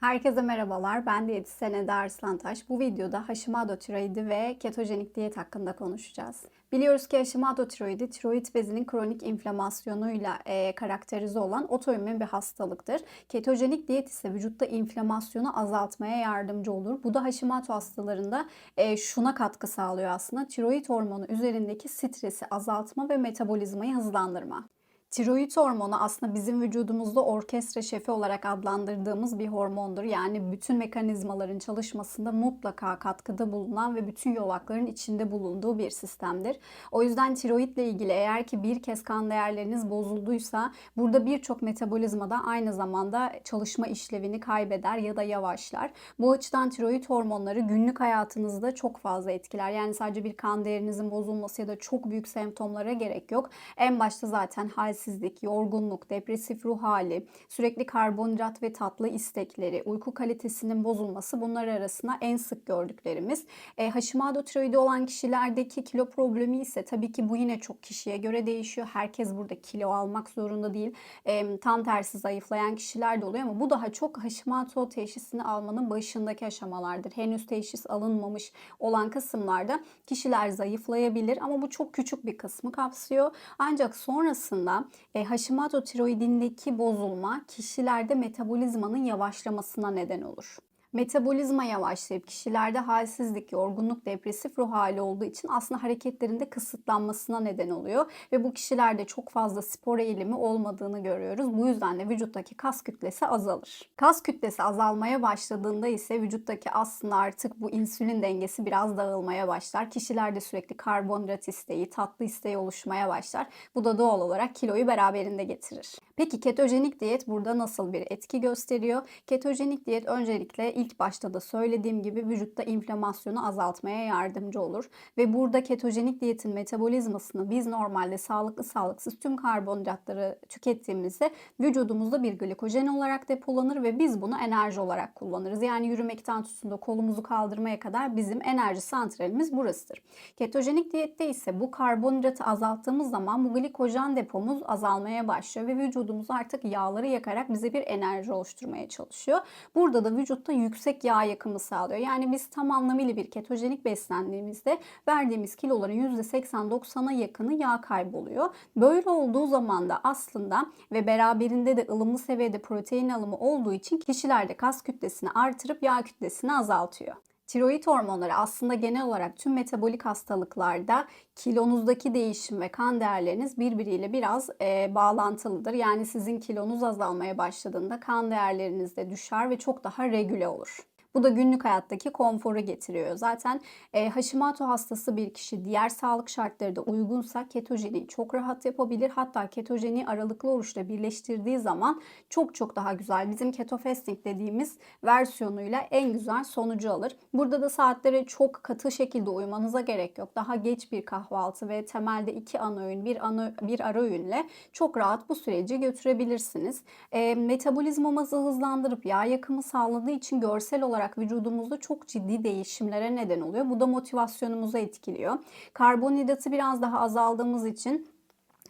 Herkese merhabalar. Ben diyetisyen Eda Arslantaş. Bu videoda Hashimoto tiroidi ve ketojenik diyet hakkında konuşacağız. Biliyoruz ki Hashimoto tiroidi, tiroid bezinin kronik inflamasyonuyla e, karakterize olan otoimmün bir hastalıktır. Ketojenik diyet ise vücutta inflamasyonu azaltmaya yardımcı olur. Bu da Hashimoto hastalarında e, şuna katkı sağlıyor aslında. Tiroid hormonu üzerindeki stresi azaltma ve metabolizmayı hızlandırma. Tiroid hormonu aslında bizim vücudumuzda orkestra şefi olarak adlandırdığımız bir hormondur. Yani bütün mekanizmaların çalışmasında mutlaka katkıda bulunan ve bütün yolakların içinde bulunduğu bir sistemdir. O yüzden tiroidle ilgili eğer ki bir kez kan değerleriniz bozulduysa burada birçok metabolizmada aynı zamanda çalışma işlevini kaybeder ya da yavaşlar. Bu açıdan tiroid hormonları günlük hayatınızda çok fazla etkiler. Yani sadece bir kan değerinizin bozulması ya da çok büyük semptomlara gerek yok. En başta zaten hal halsizlik, yorgunluk, depresif ruh hali, sürekli karbonhidrat ve tatlı istekleri, uyku kalitesinin bozulması bunlar arasında en sık gördüklerimiz. E, Hashimoto tiroidi olan kişilerdeki kilo problemi ise tabii ki bu yine çok kişiye göre değişiyor. Herkes burada kilo almak zorunda değil. E, tam tersi zayıflayan kişiler de oluyor ama bu daha çok Hashimoto teşhisini almanın başındaki aşamalardır. Henüz teşhis alınmamış olan kısımlarda kişiler zayıflayabilir ama bu çok küçük bir kısmı kapsıyor. Ancak sonrasında e, Hashimoto tiroidindeki bozulma kişilerde metabolizmanın yavaşlamasına neden olur. Metabolizma yavaşlayıp kişilerde halsizlik, yorgunluk, depresif ruh hali olduğu için aslında hareketlerinde kısıtlanmasına neden oluyor. Ve bu kişilerde çok fazla spor eğilimi olmadığını görüyoruz. Bu yüzden de vücuttaki kas kütlesi azalır. Kas kütlesi azalmaya başladığında ise vücuttaki aslında artık bu insülin dengesi biraz dağılmaya başlar. Kişilerde sürekli karbonhidrat isteği, tatlı isteği oluşmaya başlar. Bu da doğal olarak kiloyu beraberinde getirir. Peki ketojenik diyet burada nasıl bir etki gösteriyor? Ketojenik diyet öncelikle ilk başta da söylediğim gibi vücutta inflamasyonu azaltmaya yardımcı olur. Ve burada ketojenik diyetin metabolizmasını biz normalde sağlıklı sağlıksız tüm karbonhidratları tükettiğimizde vücudumuzda bir glikojen olarak depolanır ve biz bunu enerji olarak kullanırız. Yani yürümekten tutun da kolumuzu kaldırmaya kadar bizim enerji santralimiz burasıdır. Ketojenik diyette ise bu karbonhidratı azalttığımız zaman bu glikojen depomuz azalmaya başlıyor ve vücudumuz artık yağları yakarak bize bir enerji oluşturmaya çalışıyor. Burada da vücutta yüksek yağ yakımı sağlıyor. Yani biz tam anlamıyla bir ketojenik beslendiğimizde verdiğimiz kiloların %80-90'a yakını yağ kayboluyor. Böyle olduğu zaman da aslında ve beraberinde de ılımlı seviyede protein alımı olduğu için kişilerde kas kütlesini artırıp yağ kütlesini azaltıyor. Tiroid hormonları aslında genel olarak tüm metabolik hastalıklarda kilonuzdaki değişim ve kan değerleriniz birbiriyle biraz e, bağlantılıdır. Yani sizin kilonuz azalmaya başladığında kan değerleriniz de düşer ve çok daha regüle olur. Bu da günlük hayattaki konforu getiriyor. Zaten e, Hashimoto hastası bir kişi diğer sağlık şartları da uygunsa ketojeni çok rahat yapabilir. Hatta ketojeni aralıklı oruçla birleştirdiği zaman çok çok daha güzel. Bizim keto fasting dediğimiz versiyonuyla en güzel sonucu alır. Burada da saatlere çok katı şekilde uymanıza gerek yok. Daha geç bir kahvaltı ve temelde iki ana öğün, bir ana bir ara öğünle çok rahat bu süreci götürebilirsiniz. E, metabolizmamızı hızlandırıp yağ yakımı sağladığı için görsel olarak olarak vücudumuzda çok ciddi değişimlere neden oluyor. Bu da motivasyonumuzu etkiliyor. Karbonhidratı biraz daha azaldığımız için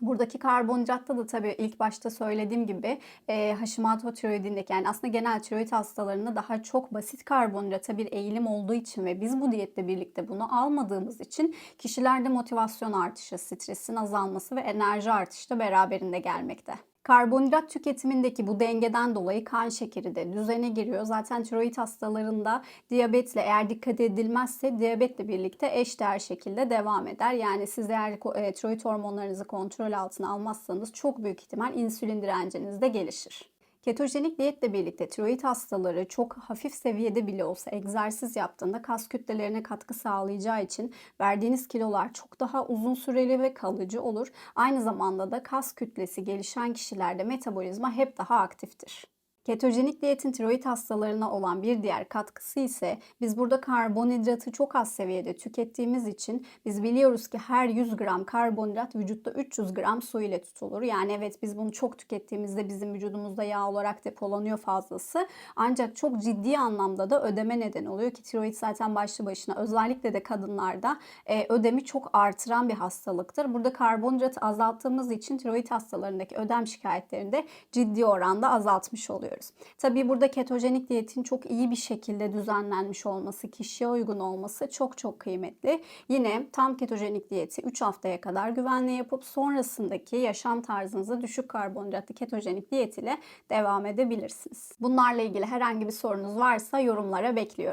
Buradaki karbonhidratta da tabii ilk başta söylediğim gibi e, Hashimoto tiroidindeki yani aslında genel tiroid hastalarında daha çok basit karbonhidrata bir eğilim olduğu için ve biz bu diyetle birlikte bunu almadığımız için kişilerde motivasyon artışı, stresin azalması ve enerji artışı da beraberinde gelmekte. Karbonhidrat tüketimindeki bu dengeden dolayı kan şekeri de düzene giriyor. Zaten tiroid hastalarında diyabetle eğer dikkat edilmezse diyabetle birlikte eşdeğer şekilde devam eder. Yani siz eğer e, tiroid hormonlarınızı kontrol altına almazsanız çok büyük ihtimal insülin direnciniz de gelişir. Ketojenik diyetle birlikte tiroid hastaları çok hafif seviyede bile olsa egzersiz yaptığında kas kütlelerine katkı sağlayacağı için verdiğiniz kilolar çok daha uzun süreli ve kalıcı olur. Aynı zamanda da kas kütlesi gelişen kişilerde metabolizma hep daha aktiftir. Ketojenik diyetin tiroid hastalarına olan bir diğer katkısı ise biz burada karbonhidratı çok az seviyede tükettiğimiz için biz biliyoruz ki her 100 gram karbonhidrat vücutta 300 gram su ile tutulur. Yani evet biz bunu çok tükettiğimizde bizim vücudumuzda yağ olarak depolanıyor fazlası. Ancak çok ciddi anlamda da ödeme neden oluyor ki tiroid zaten başlı başına özellikle de kadınlarda e, ödemi çok artıran bir hastalıktır. Burada karbonhidratı azalttığımız için tiroid hastalarındaki ödem şikayetlerinde ciddi oranda azaltmış oluyoruz. Bahsediyoruz. Tabii burada ketojenik diyetin çok iyi bir şekilde düzenlenmiş olması, kişiye uygun olması çok çok kıymetli. Yine tam ketojenik diyeti 3 haftaya kadar güvenli yapıp sonrasındaki yaşam tarzınıza düşük karbonhidratlı ketojenik diyet ile devam edebilirsiniz. Bunlarla ilgili herhangi bir sorunuz varsa yorumlara bekliyorum.